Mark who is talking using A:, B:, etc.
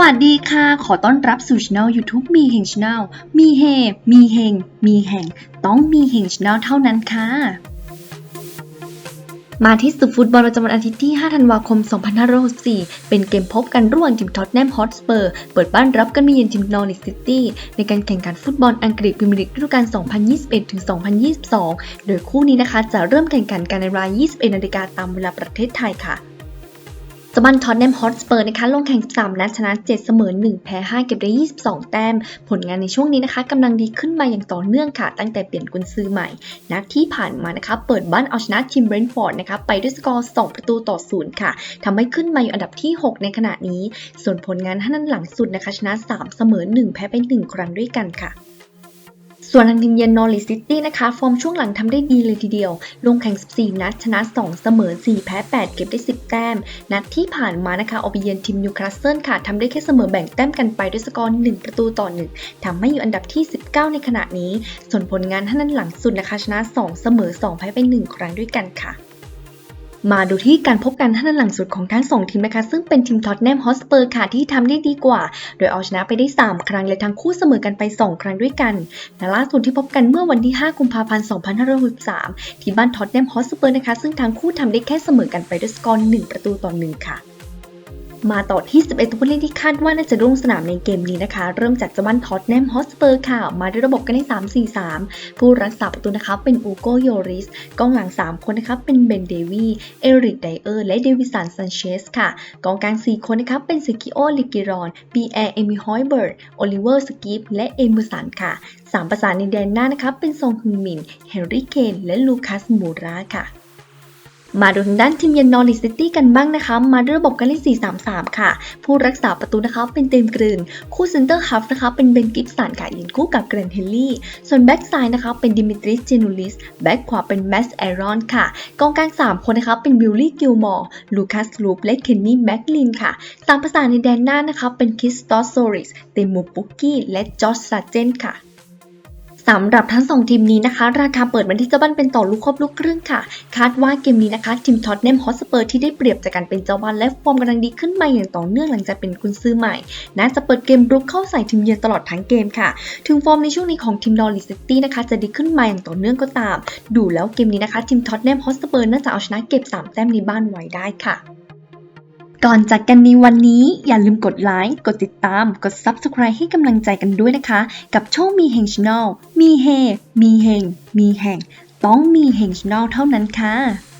A: วัสดีค่ะ ขอต้อนรับสู่ช่อง YouTube มีเฮงช n แนลมีเฮ มีเฮง มีแห่ง ต้องมีเฮงช n แนลเท่านั้นค่ะ มาที่สุดฟุตบอลประจำวันอาทิตย์ที่ 5 ธันวาคม 2564 เป็นเกมพบกันระหว่างทีมท็อตแนมฮอตสเปอร์ เปิดบ้านรับกันมาเยือนทีมนอริสซิตี้ในการแข่งขันฟุตบอลอังกฤษพรีเมียร์ลีกฤดูกาล 2021-2022 โดยคู่นี้นะคะจะเริ่มแข่งขันกันในเวลา 21 นาฬิกาตามเวลาประเทศไทยค่ะ สบันทอนแนมฮอตสเปอร์นะคะลงแข่ง3นัดชนะ 7 เสมอ 1 แพ้ 5 เก็บได้ 22 แต้ม ผลงานในช่วงนี้นะคะกำลังดีขึ้นมาอย่างต่อเนื่องค่ะ ตั้งแต่เปลี่ยนกุนซือใหม่ นัดที่ผ่านมานะคะ เปิดบ้านเอาชนะทีมเบรนท์ฟอร์ดนะคะ ไปด้วยสกอร์ 2 ประตูต่อ 0 ค่ะทำให้ขึ้นมาอยู่อันดับที่ 6 ในขณะนี้ ส่วนผลงานท่านั้นหลังสุดนะคะ ชนะ 3 เสมอ 1 แพ้ไป 1 ครั้งด้วยกันค่ะ ส่วนทางทีมเยือนนอริสซิตี้นะคะฟอร์มช่วงหลังทำได้ดีเลยทีเดียว ลงแข่ง 14 นัด ชนะ 2 เสมอ 4 แพ้ 8 เก็บได้ 10 แต้ม นัดที่ผ่านมานะคะออกไปเยือนทีมนิวคาสเซิลค่ะทำได้แค่เสมอแบ่งแต้มกันไปด้วยสกอร์1ประตูต่อ 1ทำให้อยู่อันดับที่ 19 ในขณะนี้ ส่วนผลงานท่านั้นหลังสุดนะคะชนะ 2 เสมอ 2 แพ้ไป 1 ครั้งด้วยกันค่ะ มาดูที่การพบกันท่านันหลังสุดของทั้งสองทีมนะคะ ซึ่งเป็นทีมท็อตแนมฮอสเปอร์ค่ะที่ทำได้ดีกว่า โดยเอาชนะไปได้ 3 ครั้งและทั้งคู่เสมอกันไป 2 ครั้งด้วยกันและล่าสุดที่พบกันเมื่อวันที่ 5 กุมภาพันธ์ 2563 ที่บ้านท็อตแนมฮอสเปอร์นะคะ ซึ่งทั้งคู่ทำได้แค่เสมอกันไปด้วยสกอร์1ประตูต่อ1ค่ะ มาต่อที่ 11 ตัวผู้เล่นที่คาดว่าน่าจะลงสนามในเกมนี้นะคะ เริ่มจากเจาบ้านท็อตแนมฮอสเปอร์ค่ะ มาด้วยระบบกันใน 3-4-3 ผู้รักษาประตูนะคะเป็นอูโกโยริสกองหลัง 3 คนนะคะเป็นเบนเดวีเอริกไดเออร์และเดวิสันซันเชสค่ะ กองกลาง 4 คนนะคะเป็นซิกิโอลิกิรอนปีแอร์เอมิฮอยเบิร์ตโอลิเวอร์สกิฟและเอมูสันค่ะ3ประสานในแดนหน้านะคะเป็นซองฮึงมินเฮนรี่เคนและลูคัสมูราค่ะ มาดูทางด้านทีมเยือนนอริสซิตี้กันบ้างนะคะ มาด้วยระบบการเล่น 4-3-3 ค่ะ ผู้รักษาประตูนะคะเป็นเตมกรีนคู่เซนเตอร์ฮัฟนะคะเป็นเบนกิฟสันค่ะยืนคู่กับเกรนเฮลลี่ ส่วนแบ็กซ้ายนะคะเป็นดิมิทริสเจนูลิส แบ็กขวาเป็นแมสแอรอนค่ะ กองกลาง 3 คนนะคะเป็นวิลลี่กิลมอร์ ลูคัสลูปและเคนนี่แม็กลินค่ะสามประสาในแดนหน้านะคะเป็นคิสตอสโซริส เตมูปุกกี้ และจอร์จซาเจนค่ะ สำหรับทั้ง2ทีมนี้นะคะ ราคาเปิดมาที่เจ้าบ้านเป็นต่อลูกครบลูกครึ่งค่ะ คาดว่าเกมนี้นะคะทีมท็อตแนมฮอสเปอร์ที่ได้เปรียบจากการเป็นเจ้าบ้านและฟอร์มกำลังดีขึ้นมาอย่างต่อเนื่องหลังจากเป็นกุนซื้อใหม่น่าจะเปิดเกมรุกเข้าใส่ทีมเยือนตลอดทั้งเกมค่ะ ถึงฟอร์มในช่วงนี้ของทีมนอริสตี้นะคะจะดีขึ้นมาอย่างต่อเนื่องก็ตาม ดูแล้วเกมนี้นะคะทีมท็อตแนมฮอสเปอร์น่าจะเอาชนะเก็บ3แต้มในบ้านไว้ได้ค่ะ ก่อนจากกันในวันนี้อย่าลืมกดไลค์ กดติดตาม กด Subscribe ให้กำลังใจกันด้วยนะคะ กับช่องมีเฮงช n แนลมีเฮ มีเฮง มีแห่ง ต้องมีเฮงช n แนลเท่านั้นค่ะ